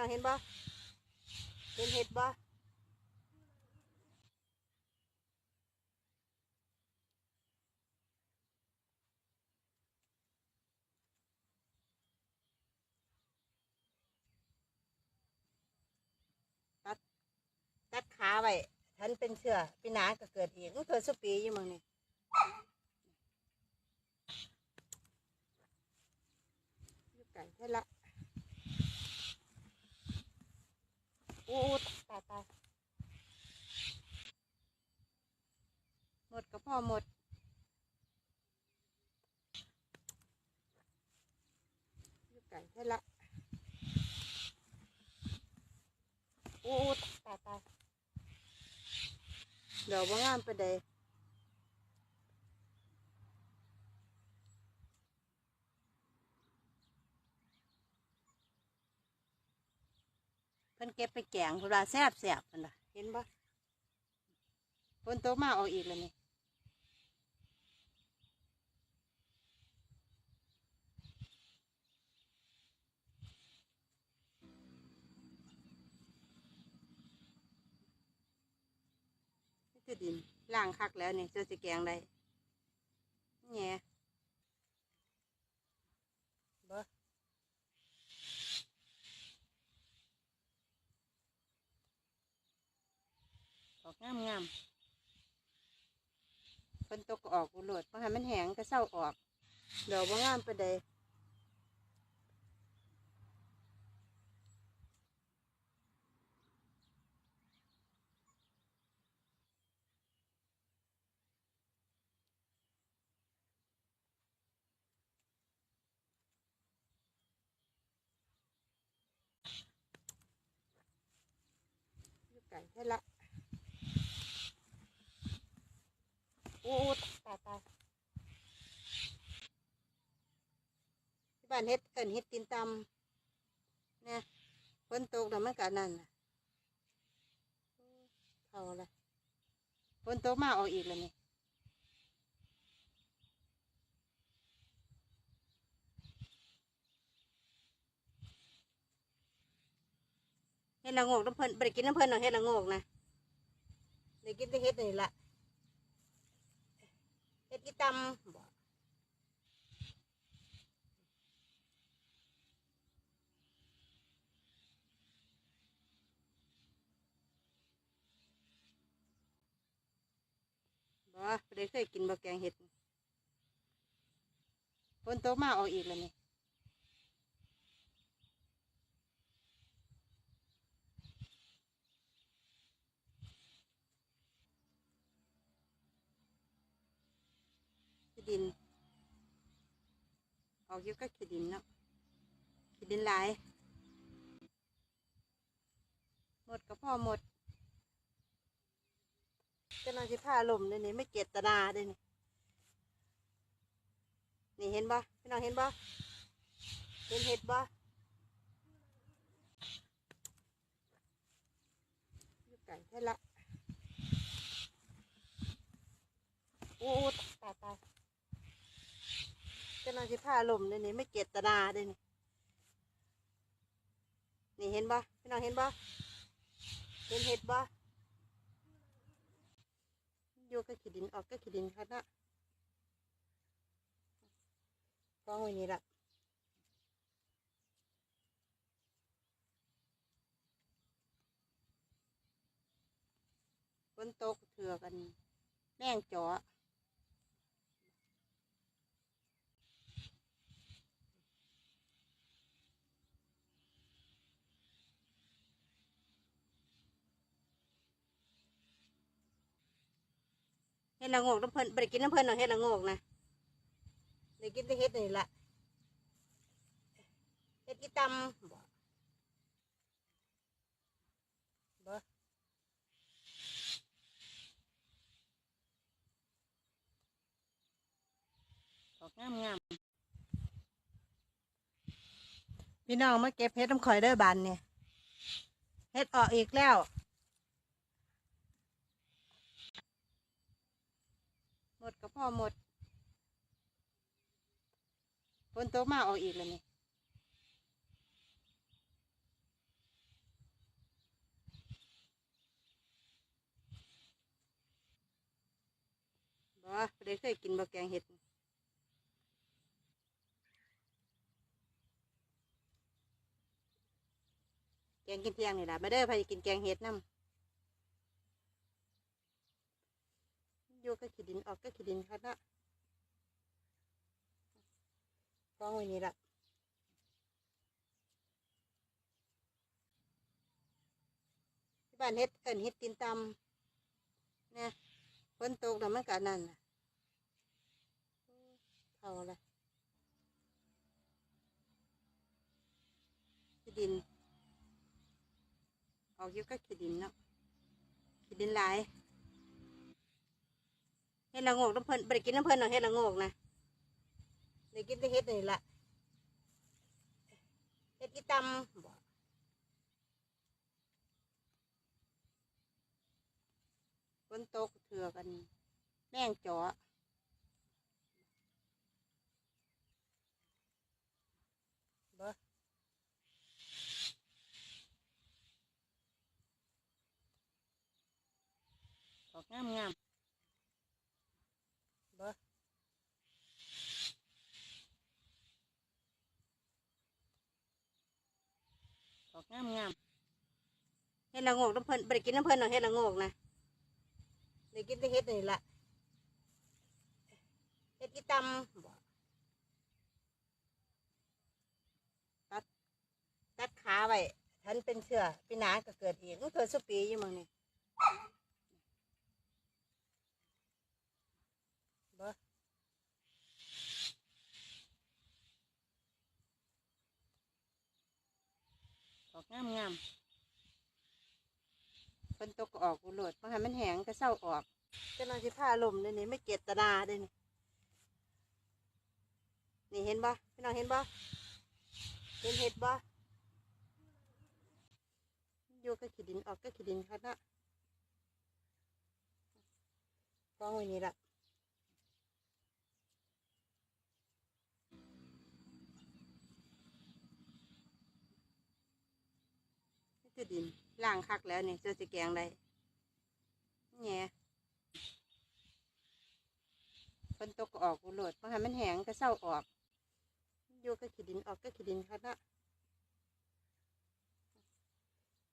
น้องเห็นบ่เห็นเห็ดบ่ตัดตัดขาไว้ฉันเป็นเชื่อปีหนาก็เกิดอีกมันเกิดสุปีอยู่มึงนี่อยู่ไก่ใช่ละ อ้ตายตายหมดก็พอหมดยู่ไก่ใช่ละโอ้ตายตายเดี๋ยวว่างามไปเดย พิ่นเก็บไปแกงเวลาแซ่บแซ่บเพิ่นน่ะเห็นบ่ฝนตกมาเอาอีกแล้วนี่นี่ดินล่างคักแล้วนี่จะสิแกงได้แง่บ่ออก งามงามฝนตกออกอุโลดเพราะมันแห้งก็เศร้าออกเดี๋ยวว่างามไปเลยอยู่ไก่ใช่ละ อ้ตายตายที่บ้านเฮ็ดเกินเฮ็ดตีนตำเนี่ยฝนตกแล้วมันก็นั่นน่ะเท่าละฝนตกมาเอาอีกแล้วนี่เฮ็ดละโงกน้ำเพิ่นได้กินน้ำเพิ่นหรอกเฮ็ดละโงกนะได้กินแต่เฮ็ดนี่ละ กีตำบ่บ่บ่ได้เคยกินบะแกงเห็ดฝนตกมาเอาอีกแล้วนี่ ดิน ออกอยู่ก็ขี้ดินเนาะขี้ดินหลาย หมดก็พ่อหมดเจะนอนสิผ้าลมเลยนี่ไม่เจตนาเลยนี่นี่เห็นบ่พี่น้องเห็นบ่เห็นเห็ดบ่อยู่ไก่ใช่ละ โอ้ตายตายเจะนอน สิผ้าลมเลยนี่ไม่เจตนาเลยนี่นี่เห็นบ่พี่น้องเห็นบ่เห็นเห็ดบ่อยู่ก็ขี้ดินออกก็ขี้ดินครับนะกองไว้นี่ละฝนตกเถือกันแม่งจ๋อ เฮ็ดละโงกน้ำเพิ่นได้กินน้ำเพิ่นหรอกเฮ็ดละโงกนะได้กินแต่เฮ็ดนี่ละเฮ็ดกีตำบ่บ่ออกงามงามพี่น้องมาเก็บเฮ็ดน้ำข่อยเด้อบานเนี่ยเฮ็ดออกอีกแล้ว หมดก็พอหมดฝนตกมาออกอีกแล้วนี่บ่ได้เคยกินบะแกงเห็ดแกงกินเที่ยงนี่แหละมาเด้อพายกินแกงเห็ดน้ำ อยู่ก็ขี้ดินออกก็ขี้ดินครับนะกองไว้นี่ละที่บ้านเฮ็ดเอินเฮ็ดตีนตำเนี่ยฝนตกแล้วมันก็นั่นน่ะเท่าละขี้ดิน ออกอยุก็ขี้ดินเนาะขี้ดินหลาย เฮ็ดละโงกน้ำเพิ่นบ่ได้กินน้ำเพิ่นเนาะเฮ็ดละโงกนะได้กินแต่เฮ็ดนี่ละเฮ็ดอีตำบ่ฝนตกเถื่อกัน แม่งจาะบ่ออกงามงามบ่ ออกงามงามเฮ็ดละโงกน้ำเพลินไปกินน้ำเพลินเนาะเฮ็ดละโงกนะได้กินที่เฮ็ดนี่ละเฮ็ดอีตำบ่ตัดตัดขาไว้ทันเป็นเชื่อปีนาก็เกิดเองกมันเกิดสุปีอยู่มึงนี่ บ่ออก งามงามฝนตกก็ออกกูโหลดเพราะมันแห้งก็เศร้าออกจะนอนสิผ้าลมเลยนี่ไม่เกตตนาเลยนี่นี่เห็นบ่พี่น้องเห็นบ่เห็นเห็ดบ่อยู่ก็ขี้ดินออกก็ขี้ดินครับนะกองไว้นี่ละ คือดินล่างคักแล้วนี่เจอสิแกงได้แง่ฝนตกออกกูโหลดเพราะมันแห้งก็เศร้าออกอยู่ก็ขี้ดินออกก็ขี้ดินครับนะ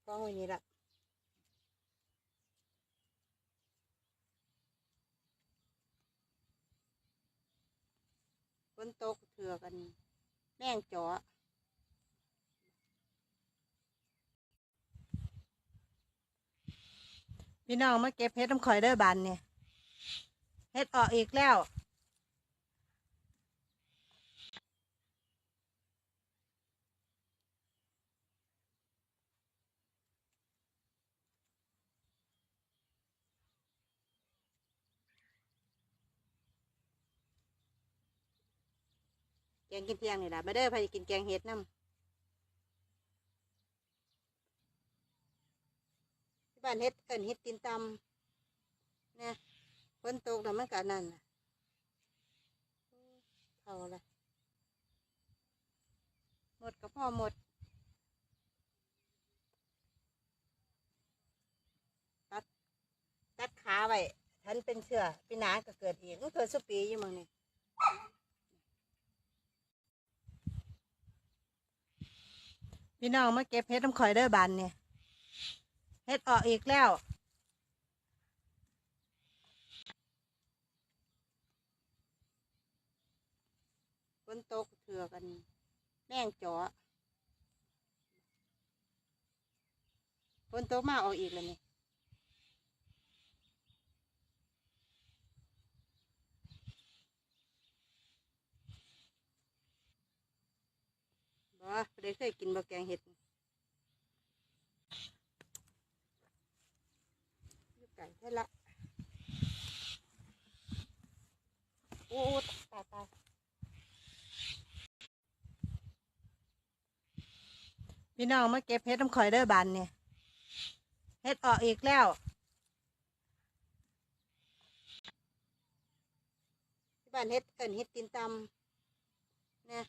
กองไว้นี่ละฝนตกเถือกัน แม่งเจา พี่น้องมาเก็บเห็ดน้ำข่อยเด้อบานเนี่ยเห็ดออกอีกแล้ว แกงกินเที่ยงนี่แหละมาเด้อพายกินแกงเห็ดน้ำ บ้านเห็ดเอินเห็ดตีนตำเนี่ยฝนตกแล้วมันก็นั่นนะเท่าละหมดก็พอหมดตัดตัดขาไว้ทันเป็นเชื้อปีหนาก็เกิดอีกมันเกิดสุปีอยู่มึงนี่พี่น้องมาเก็บเห็ดน้ำข่อยเด้อบานเนี่ย เห็ดออกอีกแล้ว ฝนตกเถือกัน แม่งจาะฝนตกมาเอาอีกแล้วนี่บ่ได้เคยกินบ่แกงเห็ดอยู่ ไก่แท้ละโอ้ตายตายพี่น้องมาเก็บเห็ดน้ำข่อยเด้อบานเนี่ยเห็ดออกอีกแล้วที่บ้านเห็ดเอิ้นเห็ดตีนตำเนี่ย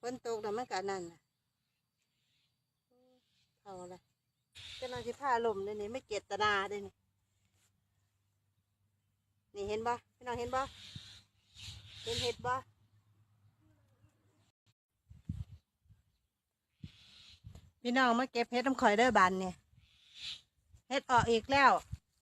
ฝนตกแล้วมันก็นั่นนะเท่าละจะนอนสิผ้าลมเลยนี่ไม่เกตนาเลยนี่ นี่เห็นบ่พี่น้องเห็นบ่เห็นเห็ดบ่พี่น้องมาเก็บเห็ดน้ำข่อยเด้อบานเนี่ยเห็ดออกอีกแล้ว